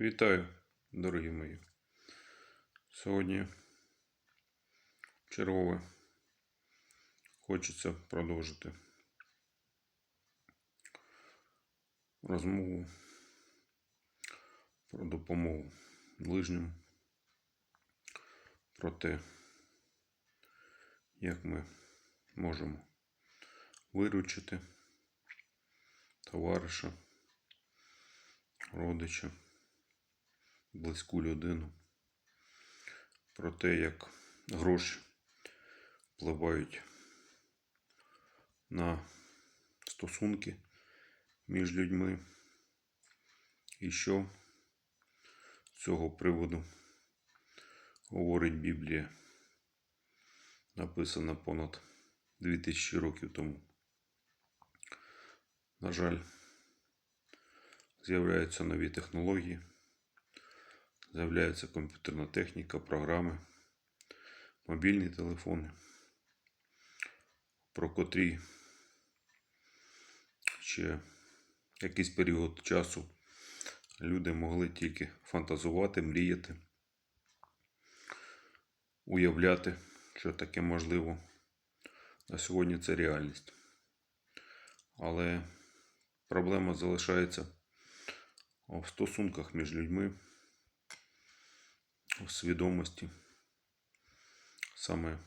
Вітаю, дорогі мої. Сьогодні чергове хочеться продовжити розмову про допомогу ближнім, про те, як ми можемо виручити товариша, родича близьку людину, про те, як гроші впливають на стосунки між людьми, і що з цього приводу говорить Біблія, написана понад 2000 років тому. На жаль, з'являються нові технології з'являється комп'ютерна техніка, програми, мобільні телефони, про котрі ще якийсь період часу люди могли тільки фантазувати, мріяти, уявляти, що таке можливо. На сьогодні це реальність. Але проблема залишається в стосунках між людьми у свідомості, саме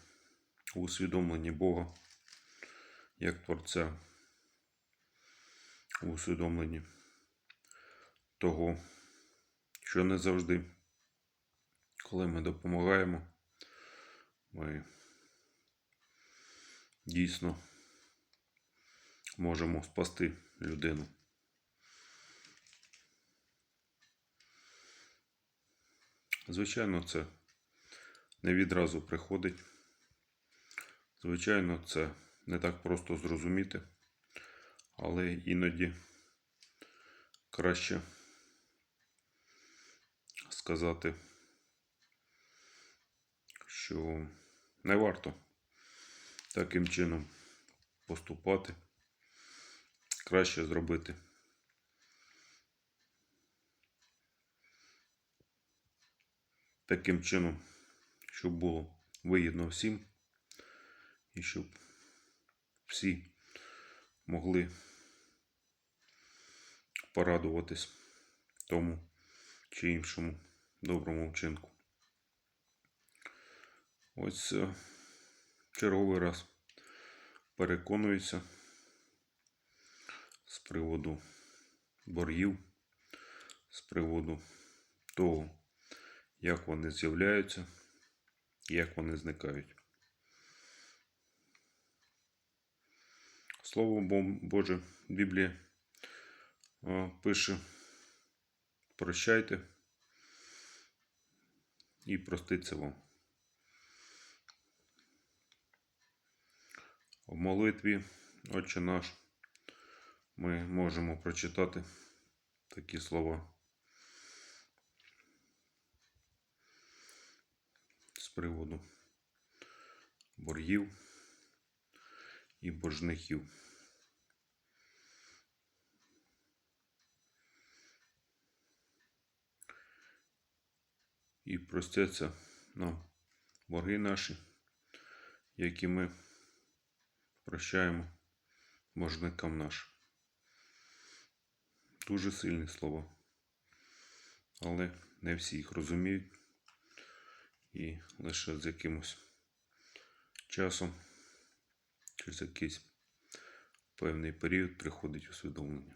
у усвідомленні Бога як Творця, у усвідомленні того, що не завжди, коли ми допомагаємо, ми дійсно можемо спасти людину. Звичайно, це не відразу приходить. Звичайно, це не так просто зрозуміти, але іноді краще сказати, що не варто таким чином поступати. Краще зробити таким чином, щоб було вигідно всім і щоб всі могли порадуватись тому чи іншому доброму вчинку. Ось е, черговий раз переконуюся з приводу боргів, з приводу того, як вони з'являються, як вони зникають. Слово Боже, Біблія пише: прощайте і проститься вам. В молитві Отче наш ми можемо прочитати такі слова. Приводу боргів і боржників. І простяться нам борги наші, які ми прощаємо боржникам нашим. Дуже сильні слова, але не всі їх розуміють і лише з якимось часом, через якийсь певний період приходить усвідомлення.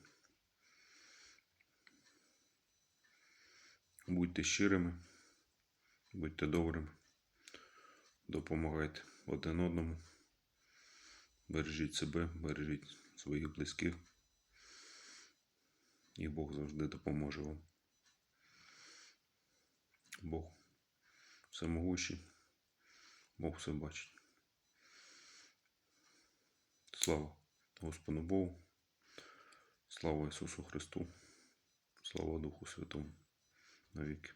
Будьте щирими, будьте добрими, допомагайте один одному, бережіть себе, бережіть своїх близьких, і Бог завжди допоможе вам. Бог всемогущий, Бог все бачить. Слава Господу Богу, слава Ісусу Христу, слава Духу Святому навіки.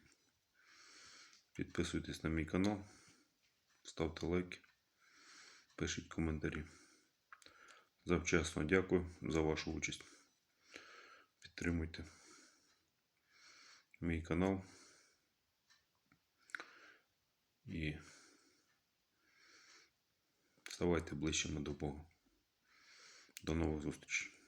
Підписуйтесь на мій канал, ставте лайки, пишіть коментарі. Завчасно дякую за вашу участь. Підтримуйте. мій канал. І ставайте ближчими до Бога. До нових зустрічей.